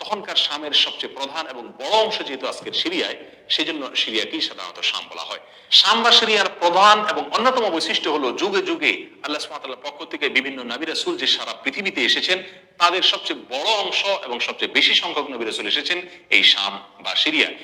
তখনকার শামের সবচেয়ে প্রধান এবং বড় অংশ যেহেতু আজকের সিরিয়ায় সেই জন্য সিরিয়াকেই সাধারণত শাম বলা হয়। শাম বা সিরিয়ার প্রধান এবং অন্যতম বৈশিষ্ট্য হলো যুগে যুগে আল্লাহ সুবহানাহু পক্ষ থেকে বিভিন্ন নবী রাসূল যে সারা পৃথিবীতে এসেছেন, তাদের সবচেয়ে বড় অংশ এবং সবচেয়ে বেশি সংখ্যক নবী রাসূল এসেছেন এই শাম বা সিরিয়ায়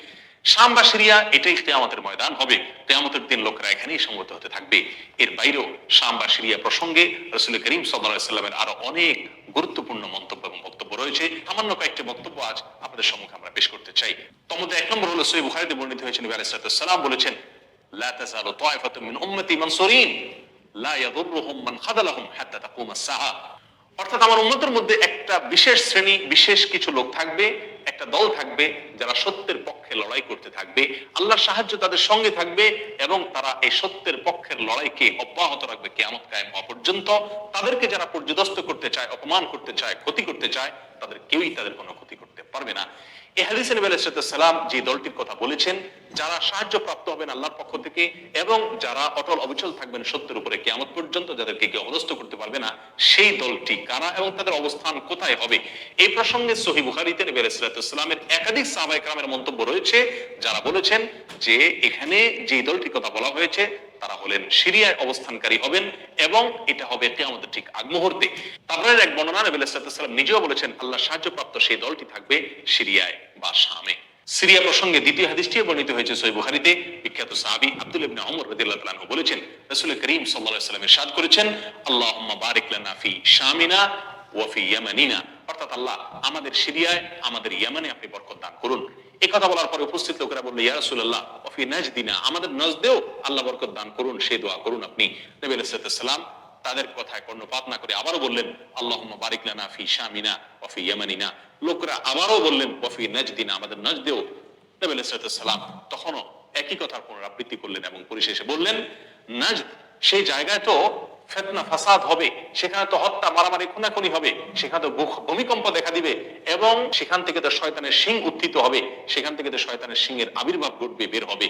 শাম বা সিরিয়া এটাই কেয়ামতের ময়দান হবে। কেয়ামতের দিন লোকরা এখানেই সংগত হতে থাকবে। এর বাইরেও শাম বা সিরিয়া প্রসঙ্গে রসুল করিম সাল্লাহ সাল্লামের আরও অনেক গুরুত্বপূর্ণ মন্তব্য এবং রয়েছে। সামান্য কয়েকটি বক্তব্য আজ আপনাদের সম্মুখে আমরা পেশ করতে চাই। তোমাদের এক নম্বর হলো সই বুখারিতে বর্ণিত হয়েছে, নবী সালাম বলেছেন, লা তাজালু তায়ফাতুম মিন উম্মতি মানসুরিন, লা মান খাদালাহুম হাত্তা আস-সাআ অর্থাৎ আমার মধ্যে একটা বিশেষ শ্রেণি, বিশেষ কিছু লোক থাকবে, একটা দল থাকবে, যারা সত্যের পক্ষে লড়াই করতে থাকবে, আল্লাহর সাহায্য তাদের সঙ্গে থাকবে এবং তারা এই সত্যের পক্ষের লড়াইকে অব্যাহত রাখবে কেয়ামত কায়েম হওয়া পর্যন্ত। তাদেরকে যারা পর্যদস্ত করতে চায়, অপমান করতে চায়, ক্ষতি করতে চায় তাদের কেউই তাদের কোনো ক্ষতি করতে পারবে না। এই হাদিসে সালাম যে দলটির কথা বলেছেন, যারা সাহায্য প্রাপ্ত হবেন আল্লাহর পক্ষ থেকে এবং যারা অটল অবিচল থাকবেন সত্যের উপরে কেয়ামত পর্যন্ত যাদেরকে কেউ অবস্থ করতে পারবে না, সেই দলটি কারা এবং তাদের অবস্থান কোথায় হবে? এই প্রসঙ্গে সহি বুখারিতে নবী সালামের একাধিক সাহাবায়ে কেরামের মন্তব্য রয়েছে, যারা বলেছেন যে এখানে যে দলটির কথা বলা হয়েছে হলেন সিরিয়ায় অবস্থানকারী হবেন এবং এটা হবে কেয়ামতের ঠিক আগ মুহূর্তে। তারপরে এক বর্ণনা নবী সাল্লাম নিজেও বলেছেন, আল্লাহ সাহায্যপ্রাপ্ত সেই দলটি থাকবে সিরিয়ায় বা শামে। সিরিয়া প্রসঙ্গে দ্বিতীয় হাদিসটি বর্ণিত হয়েছে সই বুখারিতে। বিখ্যাত সাহাবী আব্দুল ইবনে ওমর রাদিয়াল্লাহু তাআলা বলেছেন, রাসূল করিম সাল্লাল্লাহু আলাইহি ইরশাদ করেছেন, আল্লাহুম্মা বারিক ফি শামিনা ওয়া ইয়ামানিনা। অর্থাৎ আল্লাহ আমাদের সিরিয়ায়, আমাদের ইয়ামানে আপনি বরকত দান করুন। এই কথা বলার পরে উপস্থিত লোকেরা বলল, ইয়া রাসূলুল্লাহ, ওয়া ফি নাজদিনা। আমাদের নজদেও আল্লাহ বরকত দান করুন, সেই দোয়া করুন আপনি। নবী আলাইহিস সালাম তাদের কথায় কর্ণপাত না করে আবারও বললেন, আল্লাহুম্মা বারিক লানা ফি শামিনা ওয়া ফি ইয়ামানিনা। লোকরা আবারও বললেন, ওয়া ফি নাজদিনা। আমাদের নজদেও নবী আলাইহিস সালাম তখনও একই কথার পুনরাবৃত্তি করলেন এবং পরিশেষে বললেন নাজ সেই জায়গায় তো ফেতনা ফাসাদ হবে, সেখানে তো হত্যা, মারামারি, খুনাখুনি হবে, সেখানে তো ভূমিকম্প দেখা দিবে এবং সেখান থেকে তো শয়তানের সিং উত্থিত হবে, সেখান থেকে তো শয়তানের সিংয়ের আবির্ভাব ঘটবে, বের হবে।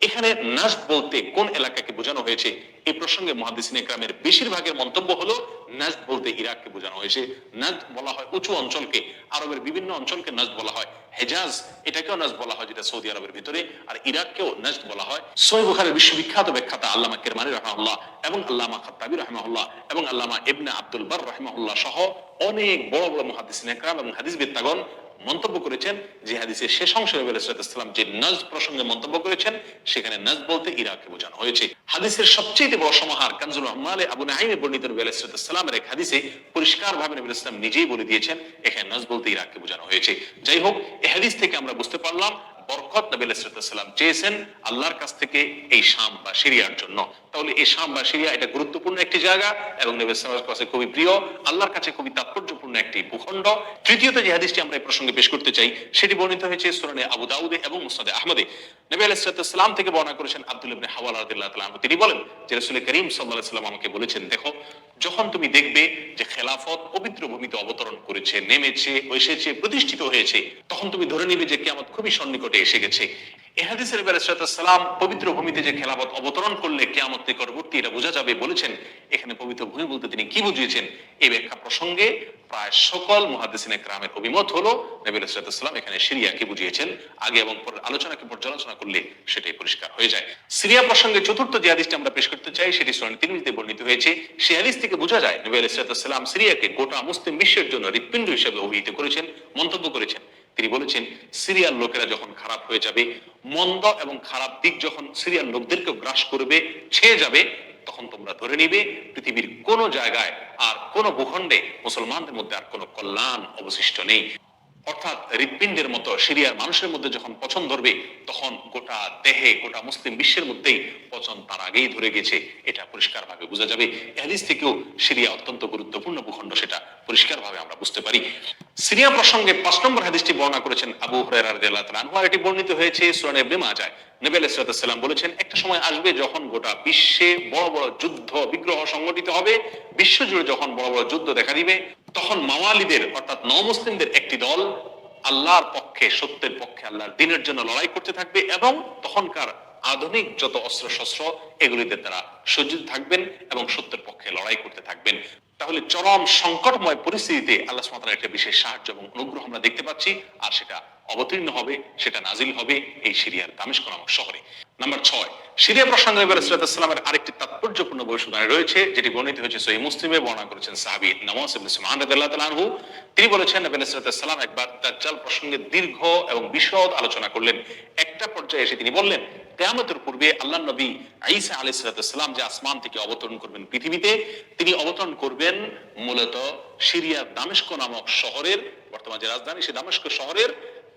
এখানে নাস বলতে কোন এলাকাকে বোঝানো হয়েছে? এই প্রসঙ্গে মহাদিসিন একরামের বেশিরভাগের মন্তব্য হলো, নাজদ বলতে ইরাককে বোঝানো হয়েছে। নাজদ বলা হয় উঁচু অঞ্চলকে, আরবের বিভিন্ন অঞ্চলকে নাজদ বলা হয়। হেজাজ, এটাকেও নাজদ বলা হয় যেটা সৌদি আরবের ভিতরে, আর ইরাককেও নাজদ বলা হয়। সৈয় বুখারের বিশ্ববিখ্যাত ব্যাখ্যাতা আল্লামা কেরমানি রহমাহুল্লাহ এবং আল্লামা খাত্তাবি রহমাহুল্লাহ এবং আল্লামা ইবনে আব্দুল বার রহমাহুল্লাহ সহ অনেক বড় বড় মহাদিসিন একরাম এবং হাদিস বিদ্যাগণ মন্তব্য করেছেন যে হাদিসের শেষ অংশে নবী আলাইহিস সালাম যে নজ প্রসঙ্গে মন্তব্য করেছেন, সেখানে নজ বলতে ইরাককে বোঝানো হয়েছে। হাদিসের সবচেয়ে বড় সমাহার কানজুল রহমালে আবু নাহিমে বর্ণিত নবী আলাইহিস সালামের এক হাদিসে পরিষ্কার ভাবে নবী ইসলাম নিজেই বলে দিয়েছেন, এখানে নজ বলতে ইরাককে বোঝানো হয়েছে। যাই হোক এই হাদিস থেকে আমরা বুঝতে পারলাম বরকত নবী সাল্লাম চেয়েছেন আল্লাহর কাছ থেকে এই শাম বা সিরিয়ার জন্য। তাহলে এই শাম বা সিরিয়া এটা গুরুত্বপূর্ণ একটি জায়গা এবং নবী সাল্লামের কাছে খুবই প্রিয়। আল্লাহর কাছে খুবই তাৎপর্যপূর্ণ একটি ভূখণ্ড। তৃতীয়ত যে হাদিসটি আমরা এই প্রসঙ্গে পেশ করতে চাই, সেটি বর্ণিত হয়েছে সুরানে আবু দাউদে এবং মুসনাদে আহমদে। নবী আলাইসালাম থেকে বর্ণনা করেছেন আব্দুল ইবনে হাওয়াল রাদিয়াল্লাহু তাআলা। তিনি বলেন যে রাসূল করিম সাল্লাল্লাহু সাল্লাম আমাকে বলেছেন, দেখো, যখন তুমি দেখবে যে খেলাফত পবিত্র ভূমিতে অবতরণ করেছে, নেমেছে, এসেছে, প্রতিষ্ঠিত হয়েছে, তখন তুমি ধরে নিবে যে কিয়ামত খুবই সন্নিকটে এসে গেছে। এহাদিসের সালাম, পবিত্র ভূমিতে যে অবতরণ করলে কিয়ামত নিকটবর্তী এটা বোঝা যাবে বলেছেন। এখানে পবিত্র ভূমি বলতে তিনি কি বুঝিয়েছেন? এই ব্যাখ্যা প্রসঙ্গে প্রায় সকল গ্রামের অভিমত হলো সালাম এখানে সিরিয়াকে বুঝিয়েছেন। আগে এবং পরের আলোচনাকে পর্যালোচনা করলে সেটাই পরিষ্কার হয়ে যায়। সিরিয়া প্রসঙ্গে চতুর্থ যে হাদিসটি আমরা পেশ করতে চাই, সেটি তিরমিজিতে বর্ণিত হয়েছে। সেই হাদিস থেকে বোঝা যায়, নবী সিরিয়াকে গোটা মুসলিম বিশ্বের জন্য হৃৎপিণ্ড হিসেবে অভিহিত করেছেন, মন্তব্য করেছেন। তিনি বলেছেন, সিরিয়ার লোকেরা যখন খারাপ হয়ে যাবে, মন্দ এবং খারাপ দিক যখন সিরিয়ার লোকদেরকে গ্রাস করবে, ছেয়ে যাবে, তখন তোমরা ধরে নিবে, পৃথিবীর কোনো জায়গায় আর কোন ভূখণ্ডে মুসলমানদের মধ্যে আর কোনো কল্যাণ অবশিষ্ট নেই। অর্থাৎ হৃৎপিণ্ডের মতো সিরিয়ার মানুষের মধ্যে যখন পচন ধরবে, তখন গোটা দেহে, গোটা মুসলিম বিশ্বের মধ্যেই পচন তার আগেই ধরে গেছে। এটা পরিষ্কারভাবে বোঝা যাবে। এ থেকেও সিরিয়া অত্যন্ত গুরুত্বপূর্ণ ভূখণ্ড, সেটা পরিষ্কারভাবে আমরা বুঝতে পারি। সিরিয়া প্রসঙ্গে পাঁচ নম্বর হাদিসটি বর্ণনা করেছেন আবু হরের রাদিয়াল্লাহু তাআলা এটি বর্ণিত হয়েছে সূরা বেমা মাজাহ। নবী আলাইহিস সালাম বলেছেন, একটা সময় আসবে যখন গোটা বিশ্বে বড় বড় যুদ্ধ, বিগ্রহ সংগঠিত হবে। বিশ্বজুড়ে যখন বড় বড় যুদ্ধ দেখা দিবে, তখন মাওয়ালিদের, অর্থাৎ নমুসলিমদের একটি দল আল্লাহর পক্ষে, সত্যের পক্ষে, আল্লাহর দিনের জন্য লড়াই করতে থাকবে এবং তখনকার আধুনিক যত অস্ত্র শস্ত্র এগুলিতে তারা সজ্জিত থাকবেন এবং সত্যের পক্ষে লড়াই করতে থাকবেন। তাহলে চরম সংকটময় পরিস্থিতিতে আল্লাহ সুবহানাহু একটা বিশেষ সাহায্য এবং অনুগ্রহ আমরা দেখতে পাচ্ছি, আর সেটা অবতীর্ণ হবে, সেটা নাজিল হবে এই সিরিয়ার দামেস্ক নামক শহরে। নাম্বার ছয়, সিরিয়া প্রসঙ্গে নবী আলাইহিসসালামের আরেকটি তাৎপর্যপূর্ণ ভবিষ্যৎবাণী রয়েছে, যেটি বর্ণিত হয়েছে সহি মুসলিমে, বর্ণনা করেছেন সাহাবী নওয়াস ইবনে সুবহান রাদিয়াল্লাহু তিনি বলেছেন, নবী আলাইহিসসালাম একবার দাজ্জাল প্রসঙ্গে দীর্ঘ এবং বিশদ আলোচনা করলেন। একটা পর্যায়ে এসে তিনি বললেন কেয়ামতের পূর্বে আল্লাহ নবী আইসা আলি সালাম যে আসমান থেকে অবতরণ করবেন পৃথিবীতে, তিনি অবতরণ করবেন মূলত সিরিয়ার দামেস্ক নামক শহরের, বর্তমান যে রাজধানী, সে দামেস্ক শহরের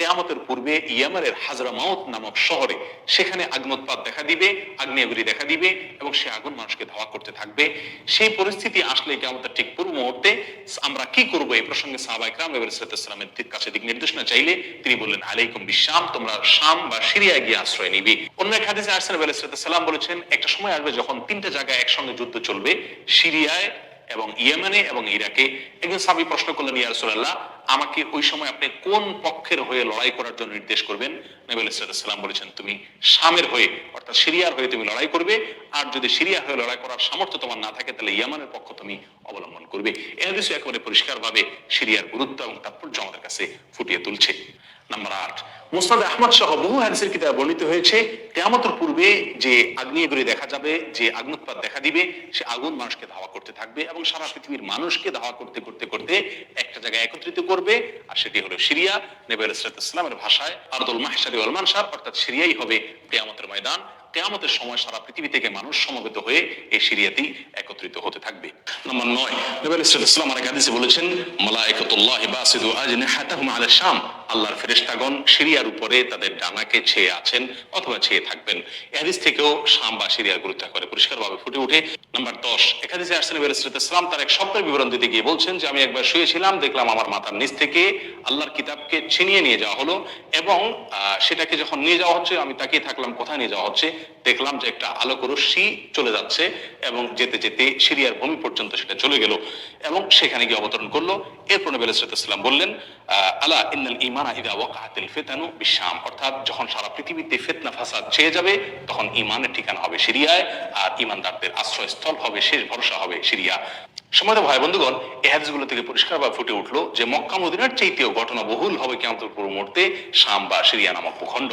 কেয়ামতের পূর্বে ইয়ামানের হাজরামাউত নামক শহরে সেখানে আগ্নোৎপাত দেখা দিবে, আগ্নেয়গিরি দেখা দিবে এবং সে আগুন মানুষকে ধাওয়া করতে থাকবে। সেই পরিস্থিতি আসলে কেয়ামতের ঠিক পূর্ব মুহূর্তে আমরা কি করব এই প্রসঙ্গে সাহাবা ইকরাম নবী আলাইহিস সালামের কাছে দিক নির্দেশনা চাইলে তিনি বললেন, আলাইকুম বিশাম, তোমরা শাম বা সিরিয়ায় গিয়ে আশ্রয় নিবি। অন্য এক হাদিসে আরসেন নবী সালাম বলেছেন, একটা সময় আসবে যখন তিনটা জায়গায় একসঙ্গে যুদ্ধ চলবে, সিরিয়ায় এবং ইয়েমেনে এবং ইরাকে। একজন সাবি প্রশ্ন করলেন, ইয়া রাসূলুল্লাহ আমাকে ওই সময় আপনি কোন পক্ষের হয়ে লড়াই করার জন্য নির্দেশ করবেন? নবী আলাইহিস সালাম বলেছেন, তুমি শামের হয়ে, অর্থাৎ সিরিয়ার হয়ে তুমি লড়াই করবে। আর যদি সিরিয়া হয়ে লড়াই করার সামর্থ্য তোমার না থাকে, তাহলে ইয়ামানের পক্ষ তুমি অবলম্বন করবে। এ হাদিস একেবারে পরিষ্কারভাবে সিরিয়ার গুরুত্ব এবং তাৎপর্য আমাদের কাছে ফুটিয়ে তুলছে। নাম্বার আট মুসনাদ আহমদ সহ বহু হাদিসের কিতাবে বর্ণিত হয়েছে, কেয়ামতের পূর্বে যে আগ্নেয়গিরি দেখা যাবে, যে আগ্নুৎপাত দেখা দিবে, সে আগুন মানুষকে ধাওয়া করতে থাকবে এবং সারা পৃথিবীর মানুষকে ধাওয়া করতে করতে করতে একটা জায়গায় একত্রিত করবে, আর সেটি হলো সিরিয়া। নবী আলাইহিস ইসলামের ভাষায়, আরদুল মাহশারি ওয়াল মানশার অর্থাৎ সিরিয়াই হবে কেয়ামতের ময়দান। কেয়ামতের সময় সারা পৃথিবী থেকে মানুষ সমবেত হয়ে এই সিরিয়াতেই একত্রিত হতে থাকবে। নম্বর নয়, নবী আলাইহিস আরেক হাদিসে বলেছেন, মালায়েকাতুল্লাহি বাসিদু আজনিহাতাহুম আলা শাম। আল্লাহর ফেরেশতাগণ সিরিয়ার উপরে তাদের ডানাকে ছেয়ে আছেন অথবা ছেয়ে থাকবেন। এই হাদিস থেকেও শাম বা সিরিয়ার গুরুত্ব করে পরিষ্কারভাবে ফুটে ওঠে। নাম্বার দশ একাদিসে আসছেন ইসলাম তার এক স্বপ্নের বিবরণ দিতে গিয়ে বলছেন যে আমি একবার শুয়েছিলাম দেখলাম আমার মাথার নিচ থেকে আল্লাহর কিতাবকে ছিনিয়ে নিয়ে যাওয়া হলো এবং সেটাকে যখন নিয়ে যাওয়া হচ্ছে আমি তাকিয়ে থাকলাম কোথায় নিয়ে যাওয়া হচ্ছে দেখলাম যে একটা আলোক রশ্মি চলে যাচ্ছে এবং যেতে যেতে সিরিয়ার ভূমি পর্যন্ত সেটা চলে গেল এবং সেখানে গিয়ে অবতরণ করল। এরপর নবী আলাইহিস বললেন আহ, আলা ইন্নাল ঈমানা ইদা ফিতানু অর্থাৎ যখন সারা পৃথিবীতে ফিতনা, ফাসাদ ছেয়ে যাবে, তখন ইমানের ঠিকানা হবে সিরিয়ায় আর ইমানদারদের আশ্রয়স্থল হবে, শেষ ভরসা হবে সিরিয়া। সময় ভাই বন্ধুগণ এই হাদিসগুলো থেকে পরিষ্কারভাবে ফুটে উঠল যে মক্কা মদিনার চাইতেও ঘটনা বহুল হবে কেমন পূর্ব মুহূর্তে শাম বা সিরিয়া নামক ভূখণ্ড।